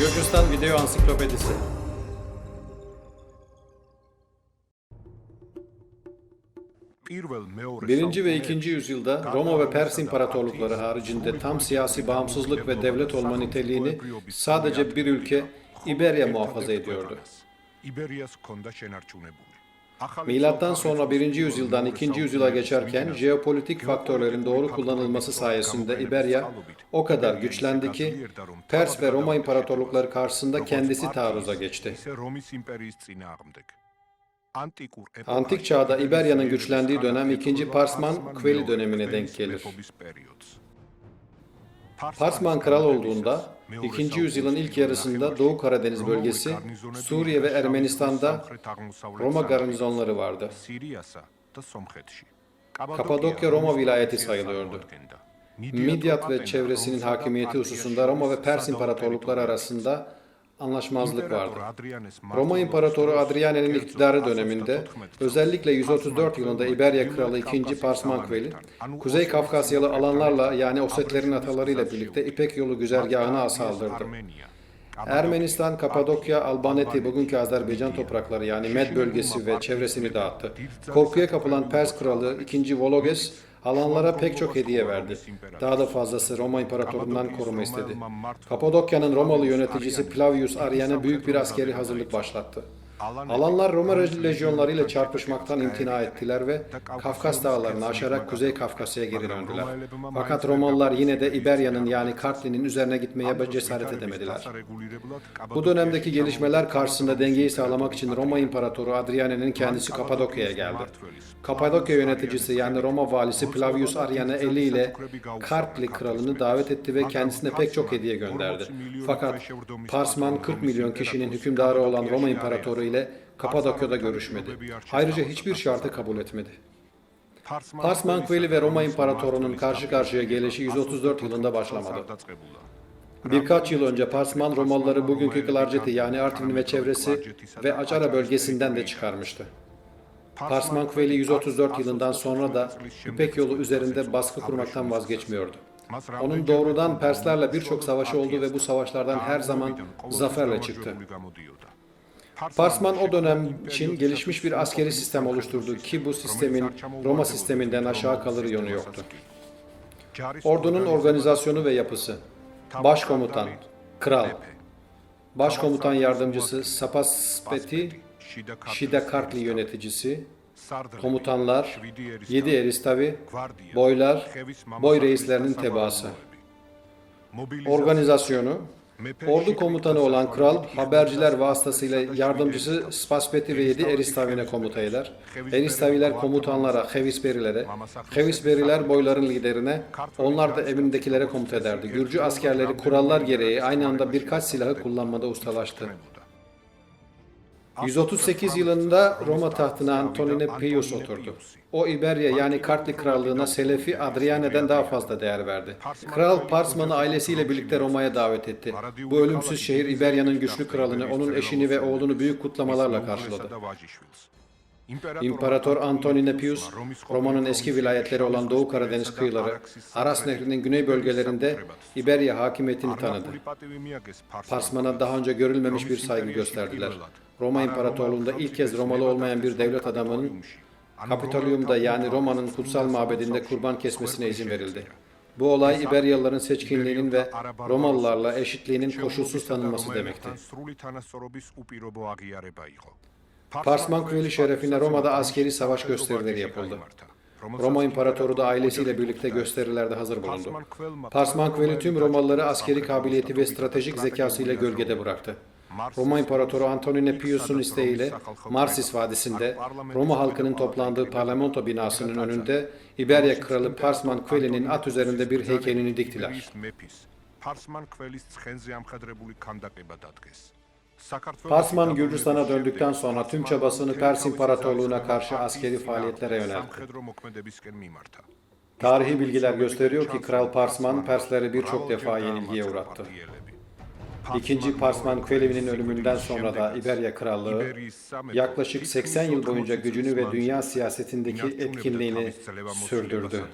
Gürcistan Video Ansiklopedisi Birinci ve ikinci yüzyılda Roma ve Pers imparatorlukları haricinde tam siyasi bağımsızlık ve devlet olma niteliğini sadece bir ülke İberya muhafaza ediyordu. Milattan sonra 1. yüzyıldan 2. yüzyıla geçerken jeopolitik faktörlerin doğru kullanılması sayesinde İberya o kadar güçlendi ki Pers ve Roma imparatorlukları karşısında kendisi taarruza geçti. Antik çağda İberya'nın güçlendiği dönem 2. Parsman Kveli dönemine denk gelir. Parsman kral olduğunda 2. yüzyılın ilk yarısında Doğu Karadeniz bölgesi, Suriye ve Ermenistan'da Roma garnizonları vardı. Kapadokya Roma vilayeti sayılıyordu. Midyat ve çevresinin hakimiyeti hususunda Roma ve Pers imparatorlukları arasında anlaşmazlık vardı. Roma İmparatoru Adriane'nin iktidarı döneminde özellikle 134 yılında İberya Kralı 2. Parsmankveli, Kuzey Kafkasyalı alanlarla yani Osetlerin atalarıyla birlikte İpek yolu güzergahına saldırdı. Ermenistan, Kapadokya, Albaneti, bugünkü Azerbaycan toprakları yani Med bölgesi ve çevresini dağıttı. Korkuya kapılan Pers kralı 2. Vologes, alanlara pek çok hediye verdi. Daha da fazlası Roma İmparatorundan koruma istedi. Kapadokya'nın Romalı yöneticisi Flavius Arrian'e büyük bir askeri hazırlık başlattı. Alanlar Roma lejyonlarıyla çarpışmaktan imtina ettiler ve Kafkas dağlarını aşarak Kuzey Kafkasya'ya geri döndüler. Fakat Romalılar yine de İberya'nın yani Kartli'nin üzerine gitmeye cesaret edemediler. Bu dönemdeki gelişmeler karşısında dengeyi sağlamak için Roma İmparatoru Adriane'nin kendisi Kapadokya'ya geldi. Kapadokya yöneticisi yani Roma valisi Flavius Arrian'ı eliyle Kartli kralını davet etti ve kendisine pek çok hediye gönderdi. Fakat Parsman 40 milyon kişinin hükümdarı olan Roma İmparatoru ile Kapadokya'da görüşmedi. Ayrıca hiçbir şartı kabul etmedi. Parsmankveli ve Roma İmparatoru'nun karşı karşıya gelişi 134 yılında başlamadı. Birkaç yıl önce Parsman Romalıları bugünkü Klarjeti yani Artvin ve çevresi ve Açara bölgesinden de çıkarmıştı. Parsmankveli 134 yılından sonra da İpek yolu üzerinde baskı kurmaktan vazgeçmiyordu. Onun doğrudan Perslerle birçok savaşı oldu ve bu savaşlardan her zaman zaferle çıktı. Parsman o dönem için gelişmiş bir askeri sistem oluşturdu ki bu sistemin Roma sisteminden aşağı kalır yönü yoktu. Ordunun organizasyonu ve yapısı. Başkomutan, Kral, Başkomutan Yardımcısı Sapaspeti, Şida Kartli Yöneticisi, Komutanlar, Yedi Eristavi, Boylar, Boy reislerinin tebaası. Organizasyonu, Ordu komutanı olan kral, haberciler vasıtasıyla yardımcısı Spaspeti ve yedi Eristavi'ne komuta eder. Eristaviler komutanlara, Hevisberilere, Hevisberiler boyların liderine, onlar da emrindekilere komuta ederdi. Gürcü askerleri kurallar gereği aynı anda birkaç silahı kullanmada ustalaştı. 138 yılında Roma tahtına Antonine Pius oturdu. O İberya yani Kartli krallığına Selefi Adriane'den daha fazla değer verdi. Kral Parsman'ı ailesiyle birlikte Roma'ya davet etti. Bu ölümsüz şehir İberya'nın güçlü kralını, onun eşini ve oğlunu büyük kutlamalarla karşıladı. İmparator Antonine Pius, Roma'nın eski vilayetleri olan Doğu Karadeniz kıyıları, Aras Nehri'nin güney bölgelerinde İberya hakimiyetini tanıdı. Parsman'a daha önce görülmemiş bir saygı gösterdiler. Roma İmparatorluğu'nda ilk kez Romalı olmayan bir devlet adamının Kapitolium'da yani Roma'nın kutsal mabedinde kurban kesmesine izin verildi. Bu olay İberyalıların seçkinliğinin ve Romalılarla eşitliğinin koşulsuz tanınması demekti. Parsman Kveli şerefine Roma'da askeri savaş gösterileri yapıldı. Roma İmparatoru da ailesiyle birlikte gösterilerde hazır bulundu. Parsman Kveli tüm Romalıları askeri kabiliyeti ve stratejik zekasıyla gölgede bıraktı. Roma İmparatoru Antonine Pius'un isteğiyle Marsis Vadisi'nde Roma halkının toplandığı parlamento binasının önünde İberya Kralı Parsman Kveli'nin at üzerinde bir heykelini diktiler. Parsman Gürcistan'a döndükten sonra tüm çabasını Pers İmparatorluğu'na karşı askeri faaliyetlere yöneltti. Tarihi bilgiler gösteriyor ki Kral Parsman Persleri birçok defa yenilgiye uğrattı. İkinci Parsman Kveli'nin ölümünden sonra da İberya Krallığı yaklaşık 80 yıl boyunca gücünü ve dünya siyasetindeki etkinliğini sürdürdü.